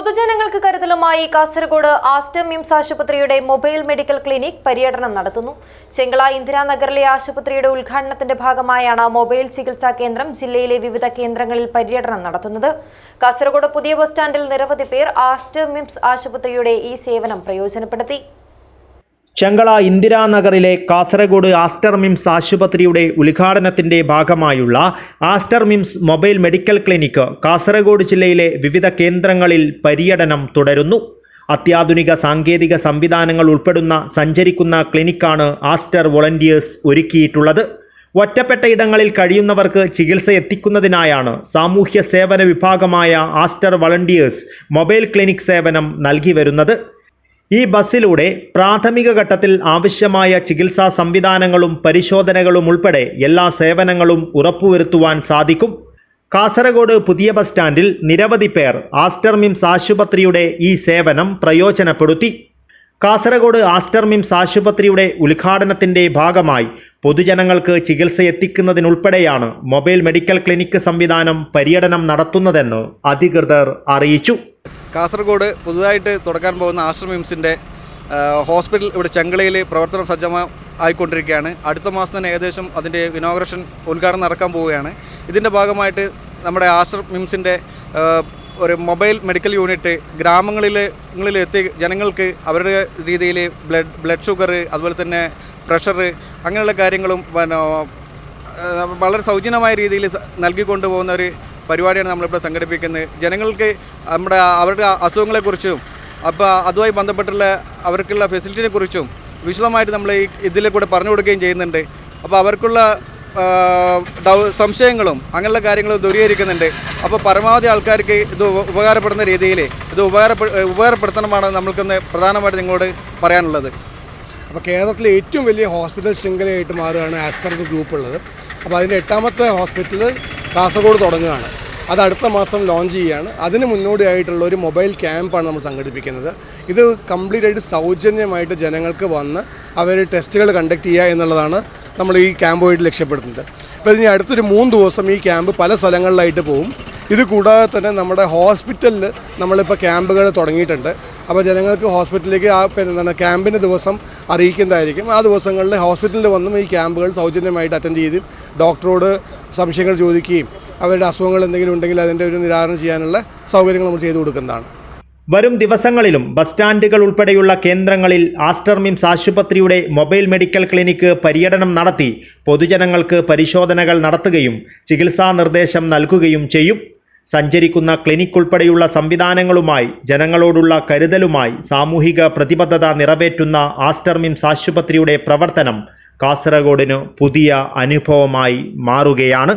പൊതുജനങ്ങൾക്ക് കരുതലുമായി കാസർഗോഡ് ആസ്റ്റം മിംസ് ആശുപത്രിയുടെ mobile medical clinic പര്യടനം നടത്തുന്നു. ചെങ്കള ഇന്ദിരാനഗറിലെ ആശുപത്രിയുടെ ഉദ്ഘാടനത്തിന്റെ ഭാഗമായാണ് മൊബൈൽ ചികിത്സാ കേന്ദ്രം ജില്ലയിലെ വിവിധ കേന്ദ്രങ്ങളിൽ പര്യടനം നടത്തുന്നത്. കാസർഗോഡ് പുതിയ ബസ് സ്റ്റാൻഡിൽ നിരവധി പേർ ആസ്റ്റം മിംസ് ആശുപത്രിയുടെ ഈ സേവനം പ്രയോജനപ്പെടുത്തി. ചെങ്കള ഇന്ദിരാനഗറിലെ കാസർഗോഡ് ആസ്റ്റർ മിംസ് ആശുപത്രിയുടെ ഉദ്ഘാടനത്തിന്റെ ഭാഗമായുള്ള Aster MIMS mobile medical clinic Kasaragod ജില്ലയിലെ വിവിധ കേന്ദ്രങ്ങളിൽ പര്യടനം തുടരുന്നു. അത്യാധുനിക സാങ്കേതിക സംവിധാനങ്ങൾ ഉൾപ്പെടുന്ന സഞ്ചരിക്കുന്ന ക്ലിനിക്കാണ് ആസ്റ്റർ വോളണ്ടിയേഴ്സ് ഒരുക്കിയിട്ടുള്ളത്. ഒറ്റപ്പെട്ട ഇടങ്ങളിൽ കഴിയുന്നവർക്ക് ചികിത്സ എത്തിക്കുന്നതിനായാണ് സാമൂഹ്യ സേവന വിഭാഗമായ ആസ്റ്റർ വളണ്ടിയേഴ്സ് മൊബൈൽ ക്ലിനിക് സേവനം നൽകി വരുന്നത്. ഈ ബസ്സിലൂടെ പ്രാഥമിക ഘട്ടത്തിൽ ആവശ്യമായ ചികിത്സാ സംവിധാനങ്ങളും പരിശോധനകളും ഉൾപ്പെടെ എല്ലാ സേവനങ്ങളും ഉറപ്പുവരുത്തുവാൻ സാധിക്കും. കാസർഗോഡ് പുതിയ ബസ് സ്റ്റാൻഡിൽ നിരവധി പേർ ആസ്റ്റർ മിംസ് ആശുപത്രിയുടെ ഈ സേവനം പ്രയോജനപ്പെടുത്തി. കാസർഗോഡ് ആസ്റ്റർ മിംസ് ആശുപത്രിയുടെ ഉദ്ഘാടനത്തിന്റെ ഭാഗമായി പൊതുജനങ്ങൾക്ക് ചികിത്സ എത്തിക്കുന്നതിനുൾപ്പെടെയാണ് മൊബൈൽ മെഡിക്കൽ ക്ലിനിക്ക് സംവിധാനം പര്യടനം നടത്തുന്നതെന്ന് അധികൃതർ അറിയിച്ചു. കാസർഗോഡ് പുതുതായിട്ട് തുടക്കാൻ പോകുന്ന ആശ്രമിംസിന്റെ ഹോസ്പിറ്റൽ ഇവിടെ ചെങ്കളയിൽ പ്രവർത്തനം സജ്ജമാ ആയിക്കൊണ്ടിരിക്കുകയാണ്. അടുത്ത മാസം തന്നെ ഏകദേശം അതിന്റെ ഇനോഗ്രേഷൻ ഉദ്ഘാടനം നടക്കാൻ പോവുകയാണ്. ഇതിന്റെ ഭാഗമായിട്ട് നമ്മുടെ ആശ്രം മിംസിന്റെ ഒരു മൊബൈൽ മെഡിക്കൽ യൂണിറ്റ് ഗ്രാമങ്ങളിൽ ങ്ങളിൽ എത്തി ജനങ്ങൾക്ക് അവരുടെ രീതിയിൽ ബ്ലഡ് ബ്ലഡ് ഷുഗർ അതുപോലെ തന്നെ പ്രഷർ അങ്ങനെയുള്ള കാര്യങ്ങളും പിന്നെ വളരെ സൗജന്യമായ രീതിയിൽ നൽകിക്കൊണ്ടുപോകുന്ന ഒരു പരിപാടിയാണ് നമ്മളിവിടെ സംഘടിപ്പിക്കുന്നത്. ജനങ്ങൾക്ക് നമ്മുടെ അവരുടെ അസുഖങ്ങളെക്കുറിച്ചും അപ്പോൾ അതുമായി ബന്ധപ്പെട്ടുള്ള അവർക്കുള്ള ഫെസിലിറ്റിനെ കുറിച്ചും വിശദമായിട്ട് നമ്മൾ ഈ ഇതിൽ കൂടെ പറഞ്ഞു കൊടുക്കുകയും ചെയ്യുന്നുണ്ട്. അപ്പോൾ അവർക്കുള്ള സംശയങ്ങളും അങ്ങനെയുള്ള കാര്യങ്ങളും ദൂരീകരിക്കുന്നുണ്ട്. അപ്പോൾ പരമാവധി ആൾക്കാർക്ക് ഇത് ഉപകാരപ്പെടുന്ന രീതിയിൽ ഇത് ഉപകാരപ്പെ ഉപകാരപ്പെടുത്തണമാണ് നമ്മൾക്കൊന്ന് പ്രധാനമായിട്ട് നിങ്ങളോട് പറയാനുള്ളത്. അപ്പോൾ കേരളത്തിലെ ഏറ്റവും വലിയ ഹോസ്പിറ്റൽ ശൃംഖലയായിട്ട് മാറുകയാണ് ആസ്റ്റർ ഗ്രൂപ്പ് ഉള്ളത് അപ്പോൾ അതിന്റെ എട്ടാമത്തെ ഹോസ്പിറ്റൽ കാസർഗോഡ് തുടങ്ങുകയാണ്. അത് അടുത്ത മാസം ലോഞ്ച് ചെയ്യുകയാണ് അതിന് മുന്നോടിയായിട്ടുള്ള ഒരു മൊബൈൽ ക്യാമ്പാണ് നമ്മൾ സംഘടിപ്പിക്കുന്നത്. ഇത് കംപ്ലീറ്റ് ആയിട്ട് സൗജന്യമായിട്ട് ജനങ്ങൾക്ക് വന്ന് അവർ ടെസ്റ്റുകൾ കണ്ടക്ട് ചെയ്യുക എന്നുള്ളതാണ് നമ്മൾ ഈ ക്യാമ്പുമായിട്ട് ലക്ഷ്യപ്പെടുത്തുന്നത്. അപ്പോൾ ഇനി അടുത്തൊരു മൂന്ന് ദിവസം ഈ ക്യാമ്പ് പല സ്ഥലങ്ങളിലായിട്ട് പോകും. ഇത് കൂടാതെ തന്നെ നമ്മുടെ ഹോസ്പിറ്റലിൽ നമ്മളിപ്പോൾ ക്യാമ്പുകൾ തുടങ്ങിയിട്ടുണ്ട്. അപ്പോൾ ജനങ്ങൾക്ക് ഹോസ്പിറ്റലിലേക്ക് ആ എന്താണ് ക്യാമ്പിന്റെ ദിവസം അറിയിക്കുന്നതായിരിക്കും. ആ ദിവസങ്ങളിൽ ഹോസ്പിറ്റലിൽ വന്നും ഈ ക്യാമ്പുകൾ സൗജന്യമായിട്ട് അറ്റൻഡ് ചെയ്ത് ഡോക്ടറോട് സംശയങ്ങൾ ചോദിക്കുകയും അവരുടെ അസുഖങ്ങൾ എന്തെങ്കിലും ഉണ്ടെങ്കിൽ അതിന്റെ ഒരു നിരാകരണം ചെയ്യാനുള്ള സൗകര്യങ്ങൾ നമ്മൾ ചെയ്തു കൊടുക്കുന്നതാണ്. വരും ദിവസങ്ങളിലും ബസ് സ്റ്റാൻഡുകൾ ഉൾപ്പെടെയുള്ള കേന്ദ്രങ്ങളിൽ ആസ്റ്റർമിംസ് ആശുപത്രിയുടെ മൊബൈൽ മെഡിക്കൽ ക്ലിനിക്ക് പര്യടനം നടത്തി പൊതുജനങ്ങൾക്ക് പരിശോധനകൾ നടത്തുകയും ചികിത്സാ നിർദ്ദേശം നൽകുകയും ചെയ്യും. സഞ്ചരിക്കുന്ന ക്ലിനിക് ഉൾപ്പെടെയുള്ള സംവിധാനങ്ങളുമായി ജനങ്ങളോടുള്ള കരുതലുമായി സാമൂഹിക പ്രതിബദ്ധത നിറവേറ്റുന്ന ആസ്റ്റർമിംസ് ആശുപത്രിയുടെ പ്രവർത്തനം കാസർഗോഡിന് പുതിയ അനുഭവമായി മാറുകയാണ്.